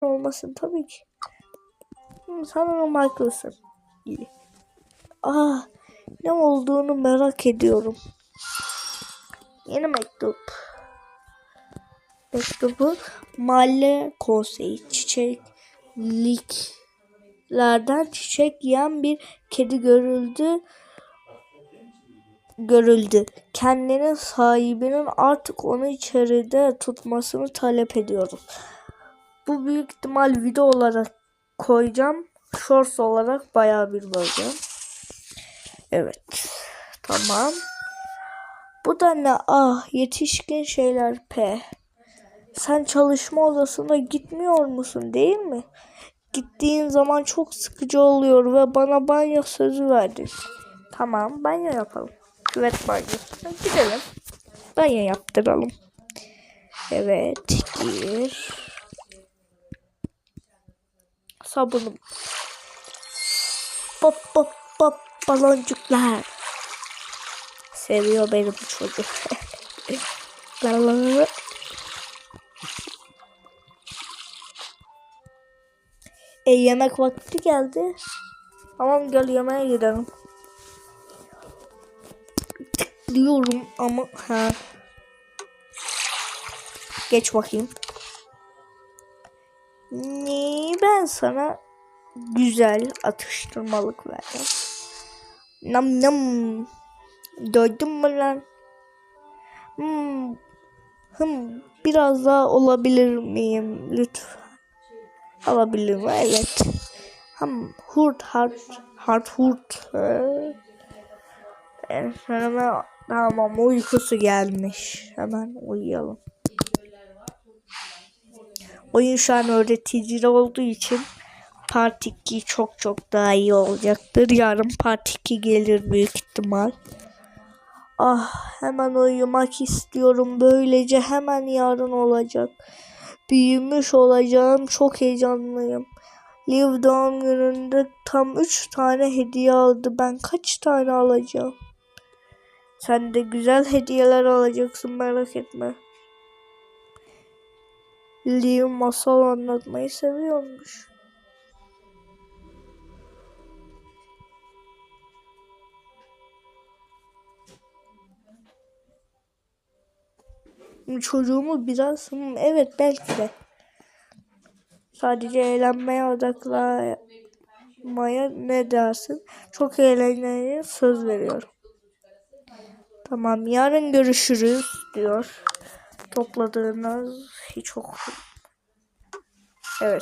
olmasın tabii ki. Sanırım haklısın. İyi. Ah ne olduğunu merak ediyorum. Yeni mektup. Mektubu mahalle konseyi çiçekliklerden çiçek yiyen bir kedi görüldü görüldü. Kendinin sahibinin artık onu içeride tutmasını talep ediyoruz. Bu büyük ihtimal video olarak koyacağım. Shorts olarak bayağı bir böleceğim. Evet. Tamam. Bu da ne? Ah yetişkin şeyler P. Sen çalışma odasına gitmiyor musun değil mi? Gittiğin zaman çok sıkıcı oluyor ve bana banyo sözü verdin. Tamam banyo yapalım. Küvet banyosuna gidelim. Banyo yaptıralım. Evet gir. Sabunum. Pop pop pop baloncuklar. Seviyor benim çocuk. La la la. E yemek vakti geldi. Tamam gel yemeğe gidelim. Diyorum ama ha. Geç bakayım. Ne ben sana güzel atıştırmalık verdim. Nam nam. Doydun mu lan? Hmm. Hım, biraz daha olabilir miyim lütfen? Alabilir mi? Evet. Ham hurt hart hart hurt. Evet, hemen tamam uykusu gelmiş. Hemen uyuyalım. Oyun şu an öğretici olduğu için Part 2 çok çok daha iyi olacaktır. Yarın Part 2 gelir büyük ihtimal. Ah hemen uyumak istiyorum. Böylece hemen yarın olacak. Büyümüş olacağım. Çok heyecanlıyım. Liv doğum gününde tam 3 tane hediye aldı. Ben kaç tane alacağım? Sen de güzel hediyeler alacaksın merak etme. Liv masal anlatmayı seviyormuş. Çocuğumu biraz evet belki de sadece eğlenmeye odaklanmaya ne dersin? Çok eğlenmeye söz veriyorum. Tamam yarın görüşürüz diyor. Topladığınız hiç ok